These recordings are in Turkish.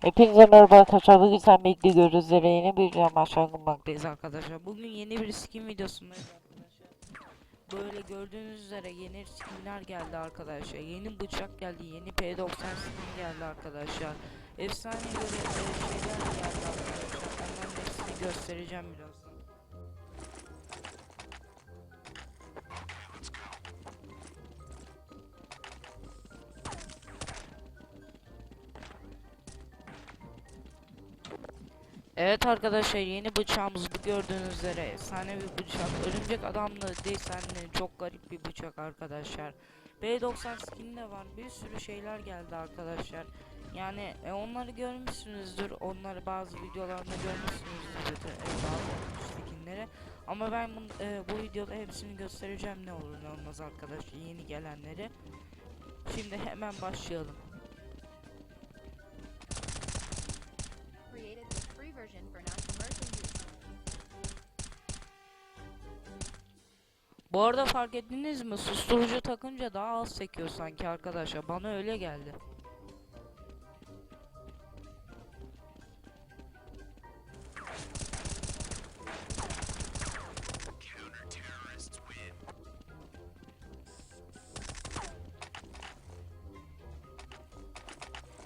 Hepinize merhaba arkadaşlar. Bugün sen bekliyoruz üzere yeni bir video başlangıçtayız arkadaşlar. Bugün yeni bir skin videosundayız arkadaşlar. Böyle gördüğünüz üzere yeni skinler geldi arkadaşlar. Yeni bıçak geldi, yeni P90 skin geldi arkadaşlar. Efsane göre e, şeyler geldi arkadaşlar. Onların hepsini göstereceğim birazdan. Evet arkadaşlar yeni bıçağımız bu gördüğünüz üzere efsane bir bıçak. Örümcek adamlı desenli çok garip bir bıçak arkadaşlar. B90 skin de var. Bir sürü şeyler geldi arkadaşlar. Yani e, onları görmüşsünüzdür. Onları bazı videolarında görmüşsünüzdür e, bazı skinleri. Ama ben bu, e, bu videoda hepsini göstereceğim ne olur ne olmaz arkadaşlar yeni gelenleri. Şimdi hemen başlayalım. Bu arada fark ettiniz mi? Susturucu takınca daha az sekiyor sanki arkadaşlar. Bana öyle geldi.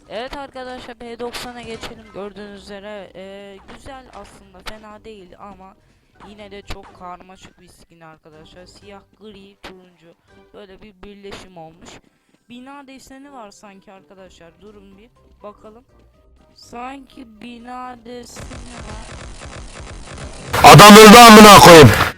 Evet arkadaşlar P90'a geçelim. Gördüğünüz üzere eee, güzel aslında fena değil ama yine de çok karmaşık bir skin arkadaşlar. Siyah, gri, turuncu böyle bir birleşim olmuş. Bina deseni var sanki arkadaşlar. Durun bir bakalım. Sanki bina deseni var. Adam öldü amına koyayım.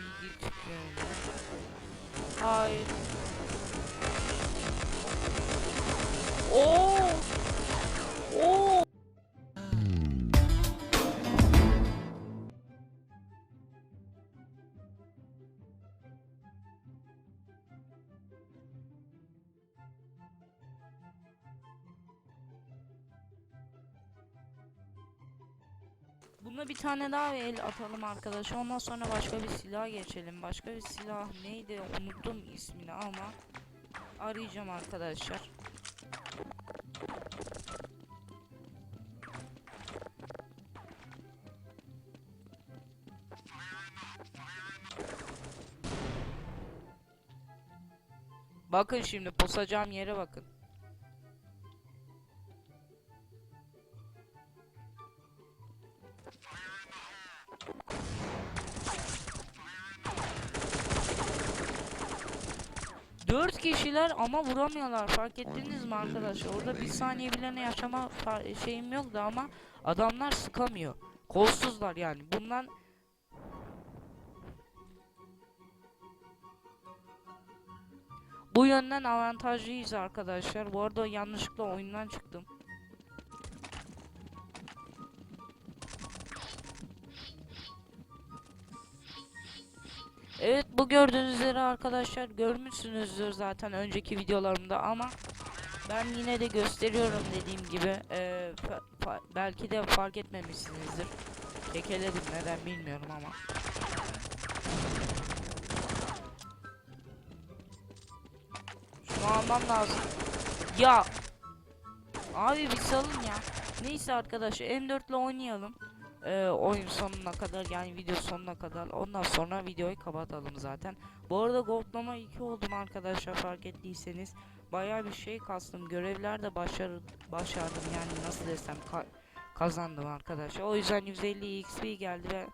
Buna bir tane daha el atalım arkadaş. Ondan sonra başka bir silah geçelim. Başka bir silah neydi? Unuttum ismini ama arayacağım arkadaşlar. Bakın şimdi posacağım yere bakın. Dört kişiler ama vuramıyorlar fark ettiniz mi arkadaşlar? Orada bir saniye bile ne yaşama şeyim yoktu ama adamlar sıkamıyor. Kolsuzlar yani. Bundan Bu yönden avantajlıyız arkadaşlar. Bu arada yanlışlıkla oyundan çıktım. Gördüğünüz üzere arkadaşlar görmüşsünüzdür zaten önceki videolarımda ama ben yine de gösteriyorum dediğim gibi Ee, belki de fark etmemişsinizdir. Kekeledim neden bilmiyorum ama. Şunu almam lazım. Ya. Abi bir salın ya. Neyse arkadaşlar M4 ile oynayalım. Ee, oyun sonuna kadar yani video sonuna kadar. Ondan sonra videoyu kapatalım zaten. Bu arada goldlama 2 oldum arkadaşlar fark ettiyseniz. Bayağı bir şey kastım. Görevler de başar başardım yani nasıl desem ka- kazandım arkadaşlar. O yüzden 150 XP geldi ve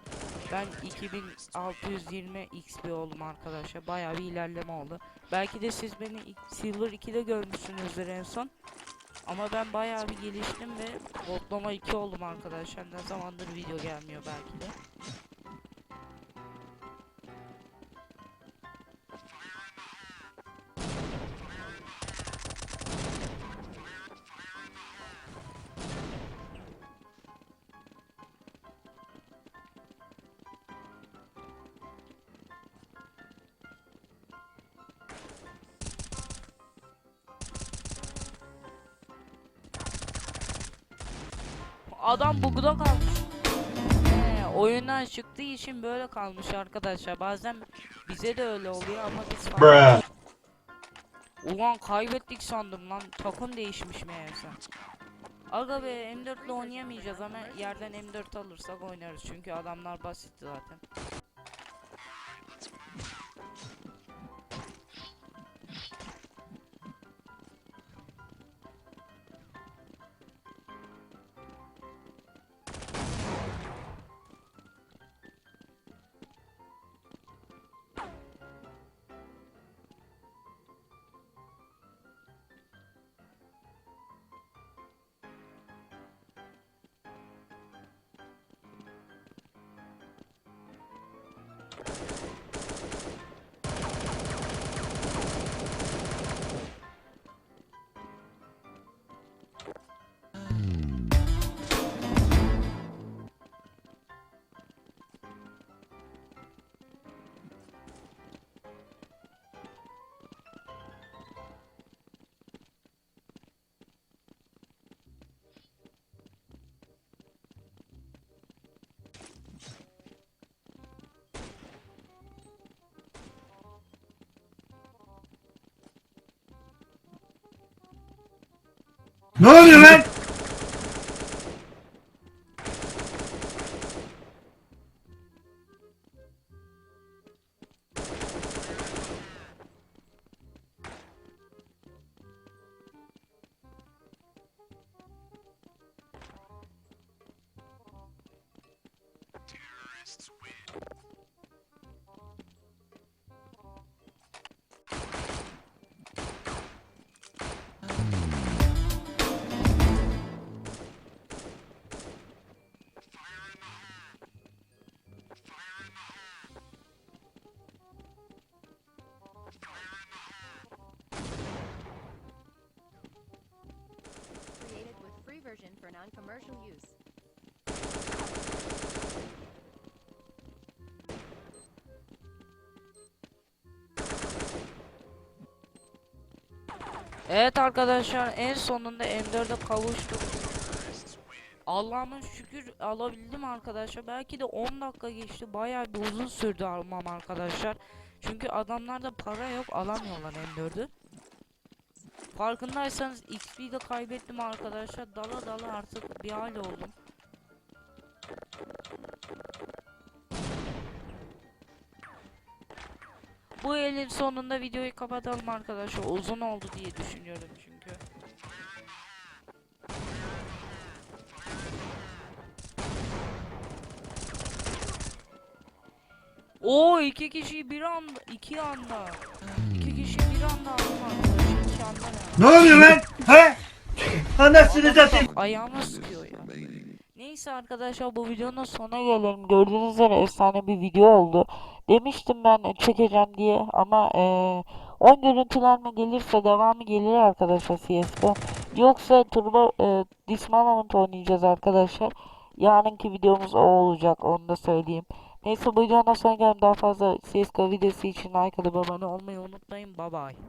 ben 2620 XP oldum arkadaşlar. Bayağı bir ilerleme oldu. Belki de siz beni Silver 2'de görmüşsünüzdür en son. Ama ben bayağı bir geliştim ve goldlama 2 oldum arkadaşlar. Ne zamandır video gelmiyor belki de. Adam bugda kalmış. He, oyundan çıktığı için böyle kalmış arkadaşlar. Bazen bize de öyle oluyor ama biz. Ulan kaybettik sandım lan. Takım değişmiş meğerse. Aga be M4 ile oynayamayacağız ama yerden M4 alırsak oynarız çünkü adamlar basit zaten. Ne oluyor lan? For non-commercial use. Evet arkadaşlar en sonunda M4'e kavuştuk. Allah'ıma şükür alabildim arkadaşlar. Belki de 10 dakika geçti. Bayağı bir uzun sürdü almam arkadaşlar. Çünkü adamlarda para yok alamıyorlar M4'ü. Farkındaysanız XP'yi de kaybettim arkadaşlar. Dala dala artık bir hal oldum. Bu elin sonunda videoyu kapatalım arkadaşlar. Uzun oldu diye düşünüyorum çünkü. Oo iki kişi bir anda iki anda iki kişi bir anda anda ne? Oluyor lan? He? Anasını satayım. Ayağıma sıkıyor ya. Neyse arkadaşlar bu videonun sonuna gelelim. Gördüğünüz üzere efsane bir video oldu. Demiştim ben çekeceğim diye ama eee 10 görüntülenme gelirse devamı gelir arkadaşlar CS'de. Yoksa Turbo eee Dismount oynayacağız arkadaşlar. Yarınki videomuz o olacak onu da söyleyeyim. Neyse bu videonun sonuna gelelim. Daha fazla CSGO videosu için like atıp abone olmayı unutmayın. Bye bye.